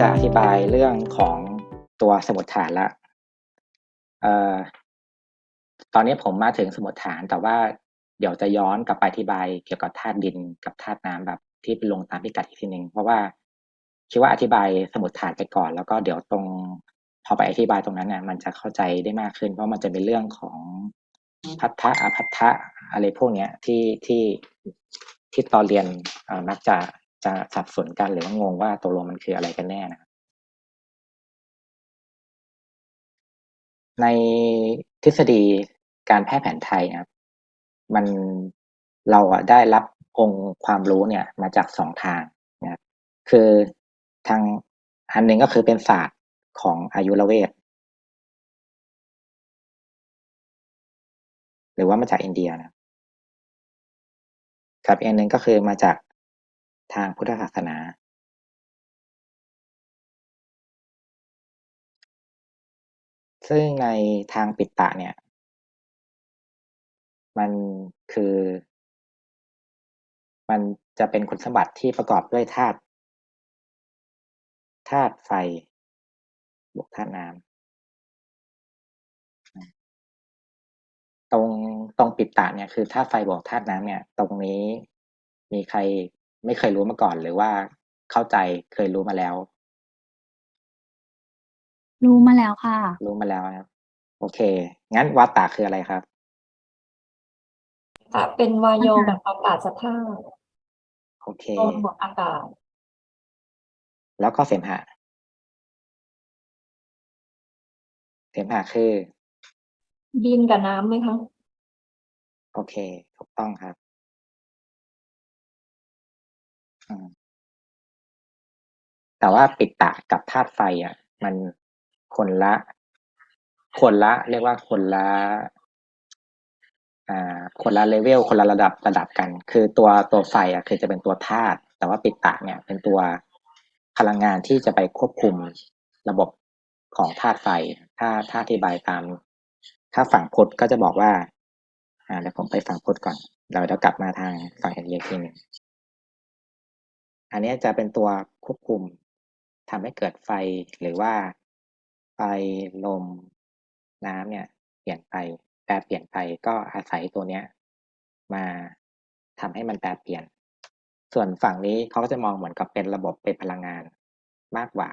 จะอธิบายเรื่องของตัวสมุดฐานละเอ่อตอนนี้ผมมาถึงสมุดฐานแต่ว่าเดี๋ยวจะย้อนกลับไปอธิบายเกี่ยวกับธาตุดินกับธาตุน้ำแบบ ที่เป็นลงตามพิกัดอีกทีหนึ่งเพราะว่าคิดว่าอธิบายสมุดฐานไปก่อน แล้วก็เดี๋ยวตรงพอไปอธิบายตรงนั้นเนี่ยมันจะเข้าใจได้มากขึ้น เพราะมันจะเป็นเรื่องของพัทธะอภัทธะอะไรพวกเนี้ยที่ที่ที่ตอนเรียนมักจะ จะสับสนกันหรือว่างงว่าตกลงมันคืออะไรกันแน่นะครับในทฤษฎีการแพทย์แผนไทยนะครับ มันเราได้รับองค์ความรู้เนี่ยมาจากสองทางนะครับคือทางอันหนึ่งก็คือเป็นศาสตร์ของอายุรเวทหรือว่ามาจากอินเดียนะครับอีกอันหนึ่งก็คือมาจาก ทางพุทธศาสนาซึ่งในทางปิตตะเนี่ย มันคือ มันจะเป็นคุณสมบัติที่ประกอบด้วยธาตุธาตุไฟ บวกธาตุน้ำตรงตรงปิตตะเนี่ยคือธาตุไฟบวกธาตุน้ำเนี่ย ตรงนี้มีใคร ไม่เคยรู้มาก่อนหรือว่าเข้าใจเคยรู้มาแล้ว รู้มาแล้วค่ะ รู้มาแล้วนะครับโอเค งั้นวาตาคืออะไรครับค่ะเป็นวายโยอ่าแบบอากาศสภาพโอเคลมบวกอากาศ แล้วก็เสมหะ เสมหะคือ ดินกับน้ำไหมคะ โอเค ถูกต้องครับ อืม แต่ว่าปิดตะกับธาตุไฟอะ มันคนละ คนละ เรียกว่าคนละ อ่า คนละเลเวลคนละระดับระดับกัน คือตัวตัวไฟอะ คือจะเป็นตัวธาตุแต่ว่าปิดตะเนี่ย เป็นตัวพลังงานที่จะไปควบคุมระบบของธาตุไฟ ถ้าถ้าอธิบายตาม ถ้าฝั่งพุทธก็จะบอกว่า อ่าเดี๋ยวผมไปฝั่งพุทธก่อนเราเดี๋ยวกลับมาทางฝั่งอินเดียทีหนึง อันนี้จะเป็นตัวควบคุมทำให้เกิดไฟหรือว่าไฟลมน้ำเนี่ยเปลี่ยนไปแปรเปลี่ยนไปก็อาศัยตัวเนี้ยมาทำให้มันแปรเปลี่ยน ส่วนฝั่งนี้เขาก็จะมองเหมือนกับเป็นระบบเป็นพลังงานมากกว่า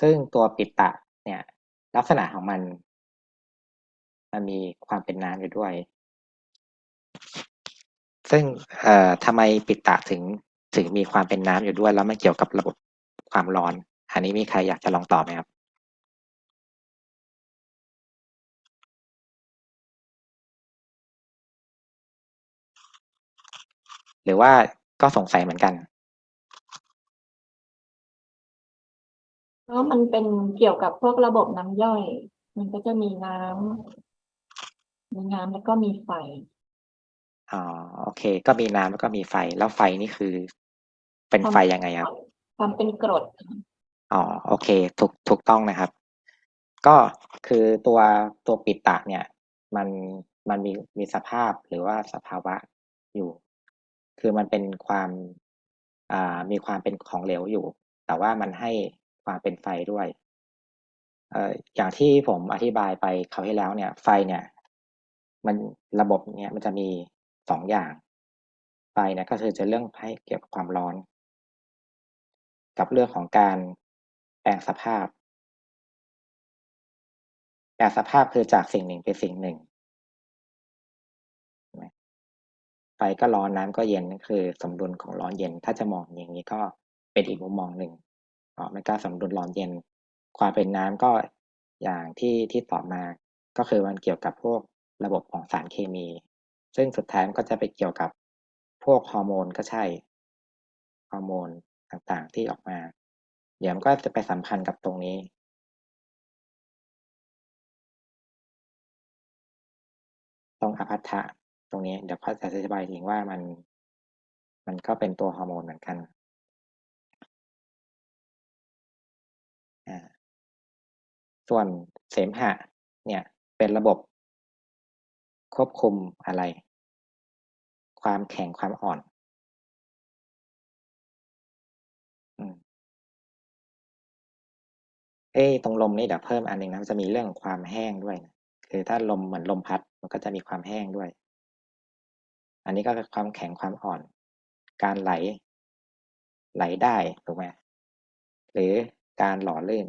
ซึ่งตัวปิตะเนี่ยลักษณะของมัน มันมีความเป็นน้ำอยู่ด้วย ซึ่งเอ่อทำไมปิตะถึง ถึงมีความเป็นน้ำอยู่ด้วย แล้วไม่เกี่ยวกับระบบความร้อน อันนี้มีใครอยากจะลองตอบไหมครับ หรือว่าก็สงสัยเหมือนกันเพราะมันเป็นเกี่ยวกับพวกระบบน้ำย่อย มันก็จะมีน้ำมีน้ำแล้วก็มีไฟ อ๋อ โอเค ก็มีน้ำแล้วก็มีไฟ แล้วไฟนี่คือ เป็นไฟยังไงครับ ความเป็นกรดอ๋อ โอเค ถูกถูกต้องนะครับ ก็คือตัวตัวปิตะเนี่ย มันมันมีมีสภาพหรือว่าสภาวะอยู่ คือมันเป็นความอ่ามีความเป็นของเหลวอยู่ แต่ว่ามันให้ความเป็นไฟด้วย เอ่ออย่างที่ผมอธิบายไปคราวที่แล้วเนี่ย ไฟเนี่ย มันระบบเนี่ยมันจะมี สองอย่าง ไฟเนี่ยก็คือจะเรื่องให้เกี่ยวกับความร้อน กับเรื่องของการแปลงสภาพ แปลงสภาพคือจากสิ่งหนึ่งเป็นสิ่งหนึ่งไฟก็ร้อนน้ำก็เย็นนั่นคือ สมดุลของร้อนเย็น ถ้าจะมองอย่างนี้ก็เป็นอีกมุมมองหนึ่งอ๋อมันก็สมดุลร้อนเย็น ความเป็นน้ำก็อย่างที่ที่ตอบมา ก็คือมันเกี่ยวกับพวกระบบของสารเคมี ซึ่งสุดท้ายมันก็จะไปเกี่ยวกับพวกฮอร์โมนก็ใช่ ฮอร์โมนต่างๆที่ออกมา เดี๋ยวมันก็จะไปสัมพันธ์กับตรงนี้ ตรงอภัททะตรงนี้เดี๋ยวเขาจะอธิบายถึงว่ามันมันก็เป็นตัวฮอร์โมนเหมือนกันอ่าส่วนเสมหะเนี่ยเป็นระบบ ควบคุมอะไร ความแข็งความอ่อนเอ้ยตรงลมนี่เดี๋ยวเพิ่มอันหนึงนะจะมีเรื่องของความแห้งด้วยนะคือถ้าลมเหมือนลมพัดมันก็จะมีความแห้งด้วย อันนี้ก็คือความแข็งความอ่อน การไหล ไหลได้ถูกไหมหรือการหล่อลื่น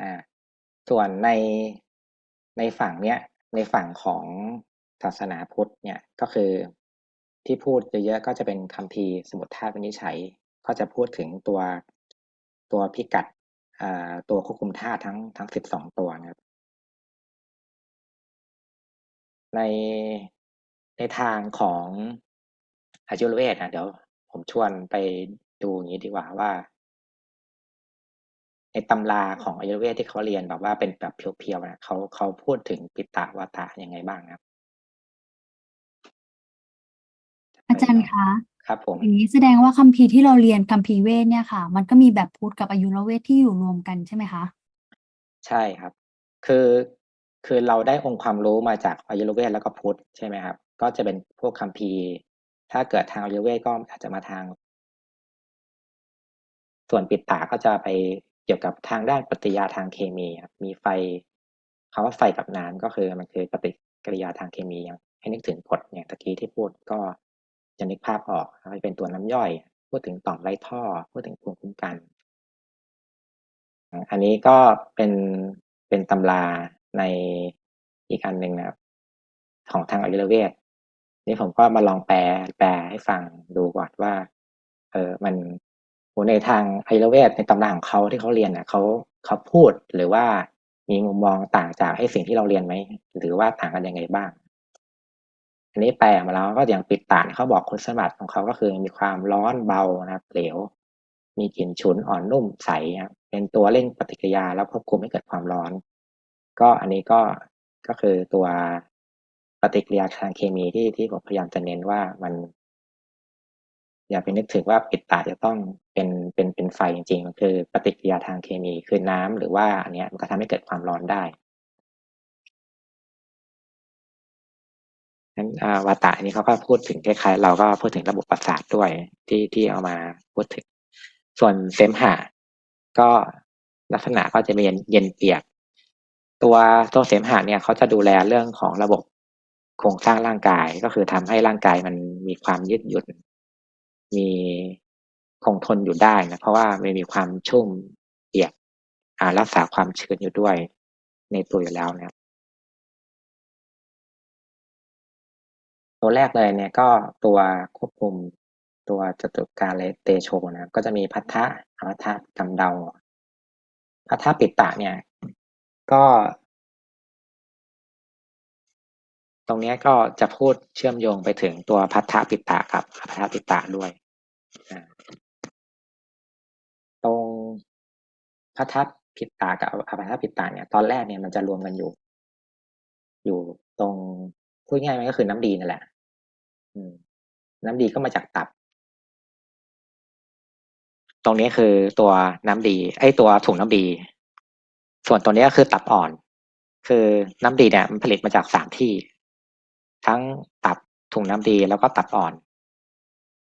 อ่า ส่วนในในฝั่งเนี้ยในฝั่งของศาสนาพุทธเนี่ยก็คือที่พูดเยอะๆก็จะเป็นคัมภีร์สมุดธาตุวินิจฉัย ก็จะพูดถึงตัวตัวพิกัดตัวควบคุมธาตุทั้งทั้งสิบสองตัวนะครับ ในในทางของอายุรเวทนะเดี๋ยวผมชวนไปดูอย่างนี้ดีกว่าว่า ในตำราของอายุรเวทที่เขาเรียนแบบว่าเป็นแบบเพียวๆนะเขาเขาพูดถึงปิตะวาตะยังไงบ้างครับอาจารย์คะครับผมอย่างนี้แสดงว่าคัมภีร์ที่เราเรียนคัมภีร์เวทเนี่ยค่ะ มันก็มีแบบพุทธกับอายุรเวทที่อยู่รวมกันใช่ไหมคะใช่ครับ คือคือเราได้องค์ความรู้มาจากอายุรเวทแล้วก็พุทธใช่ไหมครับ ก็จะเป็นพวกคัมภีร์ ถ้าเกิดทางอายุรเวทก็อาจจะมาทาง ส่วนปิตาก็จะไป เกี่ยวกับทางด้านปฏิกิริยาทางเคมีครับมีไฟคำว่าไฟกับน้ำก็คือมันคือปฏิกิริยาทางเคมีอย่างให้นึกถึงกฎอย่างตะกี้ที่พูดก็จะนึกภาพออกนะเป็นตัวน้ำย่อย พูดถึงต่อมไรท่อ พูดถึงภูมิคุ้มกัน อันนี้ก็เป็นเป็นตำราในอีกอันหนึ่งนะครับของทางอายุรเวทนี่ผมก็มาลองแปลแปลให้ฟังดูก่อนว่า เออมัน ในทางอายุรเวทในตำราของเขาที่เขาเรียนน่ะเขาเขาพูดหรือว่ามีมุมมองต่างจากไอ้สิ่งที่เราเรียนไหมหรือว่าต่างกันยังไงบ้าง อันนี้แปลมาแล้วก็อย่างปิดตาเนี่ยเขาบอกคุณสมบัติของเขาก็คือมีความร้อนเบานะครับเหลว มีกลิ่นฉุนอ่อนนุ่มใสครับเป็นตัวเร่งปฏิกิริยาแล้วควบคุมให้เกิดความร้อน ก็อันนี้ก็ก็คือตัวปฏิกิริยาทางเคมีที่ที่ผมพยายามจะเน้นว่ามัน อย่าไปนึกถึงว่าปิดตาจะต้อง เป็นเป็นเป็นไฟจริงๆมันคือปฏิกิริยาทางเคมีคือน้ำหรือว่าอันเนี้ยมันก็ทำให้เกิดความร้อนได้นั้นอ่าวาตะอันนี้เขาก็พูดถึงคล้ายๆ เราก็พูดถึงระบบประสาทด้วยที่ที่เอามาพูดถึง ส่วนเสมหะก็ลักษณะก็จะเป็นเย็นเย็นเปียก ตัวตัวเสมหะเนี่ยเขาจะดูแลเรื่องของระบบโครงสร้างร่างกายก็คือทำให้ร่างกายมันมีความยืดหยุ่น มี คงทนอยู่ได้นะเพราะว่ามันมีความชุ่มเปียกอ่ารักษาความชื้นอยู่ด้วยในตัวอยู่แล้วนะครับตัวแรกเลยเนี่ยก็ตัวควบคุมตัวจตุการเลเตโชนะก็จะมีพัทธะอพัทธะกำเดาพัทธะปิตตะเนี่ย ก็ ตรงนี้ก็จะพูดเชื่อมโยงไปถึงตัวพัทธะปิตตะกับอพัทธะปิตะด้วยอ่า ตรงพัทธะปิตตะกับอพัทธะปิตตะเนี่ย ตอนแรกเนี่ยมันจะรวมกันอยู่ อยู่ตรงพูดง่ายมันก็คือน้ำดีนั่นแหละอืน้ำดีก็มาจากตับ ตรงนี้คือตัวน้ำดี ไอ้ตัวถุงน้ำดี ส่วนตัวนี้ก็คือตับอ่อน คือน้ำดีเนี่ย มันผลิตมาจากสามที่ ทั้งตับถุงน้ำดีแล้วก็ตับอ่อน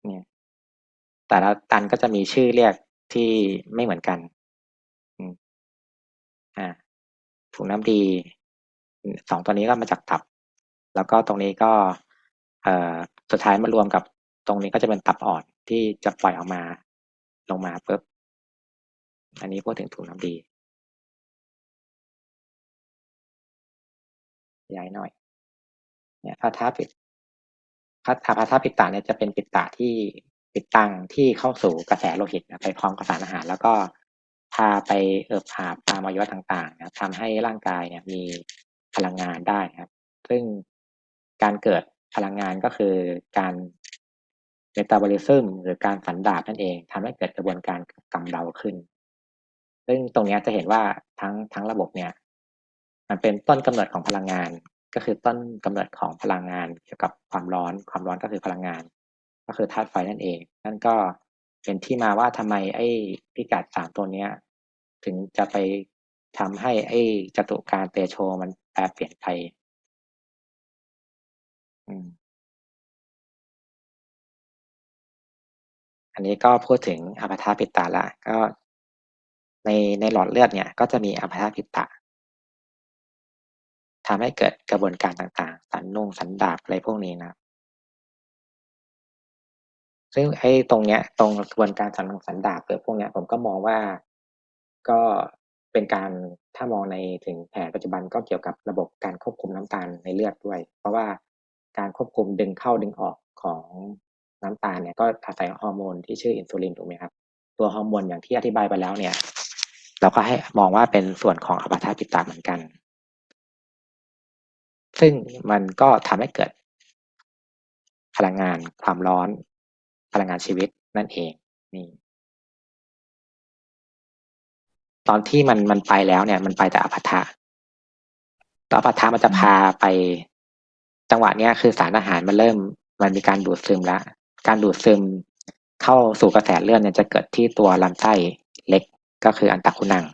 เนี่ย แต่ละตันก็จะมีชื่อเรียก ที่ไม่เหมือนกันอืมอ่าถุงน้ำดีสองตัวนี้ก็มาจากตับ แล้วก็ตรงนี้ก็เอ่อสุดท้ายมารวมกับตรงนี้ก็จะเป็นตับอ่อนที่จะปล่อยออกมาลงมาปุ๊บอันนี้พูดถึงถุงน้ำดีย้ายหน่อย เนี่ยพระธาปิดพระพระธาปิดตาเนี่ยจะเป็นปิดตาที่ ปิดตั้งที่เข้าสู่กระแสโลหิตนะไปพร้อมกับสารอาหาร แล้วก็พาไปเอิบอาบตามอวัยวะต่างๆนะทำให้ร่างกายเนี่ยมีพลังงานได้ครับ ซึ่งการเกิดพลังงานก็คือการเมตาบอลิซึมหรือการสันดาบนั่นเองทำให้เกิดกระบวนการกำเดาขึ้น ซึ่งตรงนี้จะเห็นว่าทั้งทั้งระบบเนี่ย มันเป็นต้นกำเนิดของพลังงาน ก็คือต้นกำเนิดของพลังงานเกี่ยวกับความร้อน ความร้อนก็คือพลังงาน ก็คือธาตุไฟนั่นเอง นั่นก็เป็นที่มาว่าทำไมไอ้พิกัดสามตัวเนี้ย ถึงจะไปทำให้ไอ้จตุการเตโชมันแปรเปลี่ยนไปอืมอันนี้ก็พูดถึงอัปทาปิตะละ ก็ในในหลอดเลือดเนี่ย ก็จะมีอัปทาปิตะทำให้เกิดกระบวนการต่างๆ สันนุ่งสันดาบอะไรพวกนี้นะครับ ซึ่งไอ้ตรงเนี้ย ตรงกระบวนการสันงสันดาบหรือพวกเนี้ยผมก็มองว่าก็เป็นการถ้ามองในถึงแผนปัจจุบันก็เกี่ยวกับระบบการควบคุมน้ำตาลในเลือดด้วย เพราะว่าการควบคุมดึงเข้าดึงออกของน้ำตาลเนี่ยก็อาศัยฮอร์โมนที่ชื่ออินซูลินถูกไหมครับ ตัวฮอร์โมนอย่างที่อธิบายไปแล้วเนี่ย เราก็ให้มองว่าเป็นส่วนของอัปทาปิตะเหมือนกัน ซึ่งมันก็ทำให้เกิดพลังงานความร้อน พลังงานชีวิตนั่นเองนี่ตอนที่มันมันไปแล้วเนี่ย มันไปแต่อภัทะแล้วอภัทะมันจะพาไป จังหวะเนี้ยคือสารอาหารมันเริ่ม มันมีการดูดซึมแล้วการดูดซึมเข้าสู่กระแสเลือดเนี่ยจะเกิดที่ตัวลำไส้เล็กก็คืออันตะคุนัง